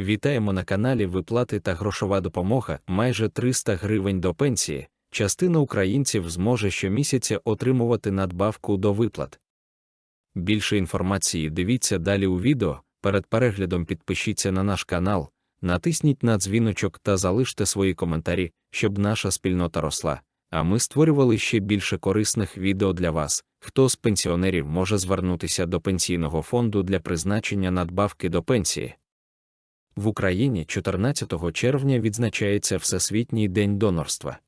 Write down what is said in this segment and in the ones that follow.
Вітаємо на каналі Виплати та грошова допомога майже 300 гривень до пенсії. Частина українців зможе щомісяця отримувати надбавку до виплат. Більше інформації дивіться далі у відео. Перед переглядом підпишіться на наш канал, натисніть на дзвіночок та залиште свої коментарі, щоб наша спільнота росла. А ми створювали ще більше корисних відео для вас. Хто з пенсіонерів може звернутися до пенсійного фонду для призначення надбавки до пенсії? В Україні 14 червня відзначається Всесвітній день донорства.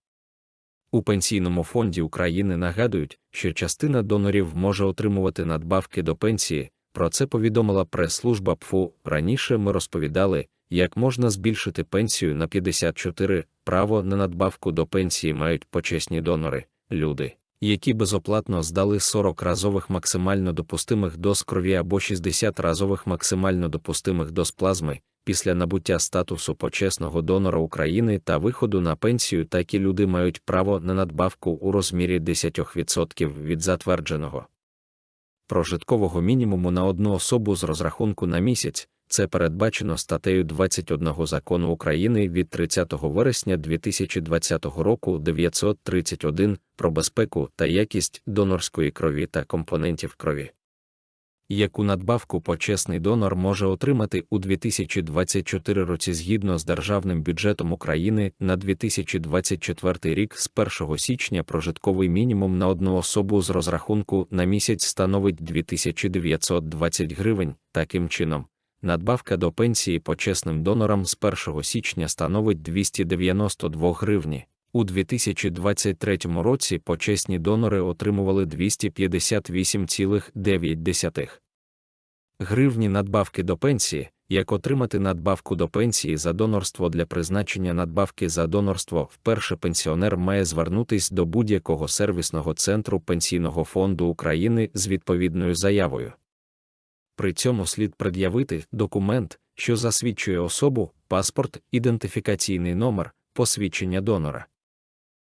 У Пенсійному фонді України нагадують, що частина донорів може отримувати надбавки до пенсії. Про це повідомила прес-служба ПФУ. Раніше ми розповідали, як можна збільшити пенсію на 54. Право на надбавку до пенсії мають почесні донори, люди, які безоплатно здали 40 разових максимально допустимих доз крові або 60 разових максимально допустимих доз плазми. Після набуття статусу почесного донора України та виходу на пенсію такі люди мають право на надбавку у розмірі 10% від затвердженого прожиткового мінімуму на одну особу з розрахунку на місяць. Це передбачено статтею 21 закону України від 30 вересня 2020 року 931 про безпеку та якість донорської крові та компонентів крові. Яку надбавку почесний донор може отримати у 2024 році згідно з Державним бюджетом України на 2024 рік з 1 січня прожитковий мінімум на одну особу з розрахунку на місяць становить 2920 гривень. Таким чином, надбавка до пенсії почесним донорам з 1 січня становить 292 гривні. У 2023 році почесні донори отримували 258,9 гривні надбавки до пенсії, як отримати надбавку до пенсії за донорство для призначення надбавки за донорство вперше пенсіонер має звернутись до будь-якого сервісного центру Пенсійного фонду України з відповідною заявою. При цьому слід пред'явити документ, що засвідчує особу, паспорт, ідентифікаційний номер, посвідчення донора.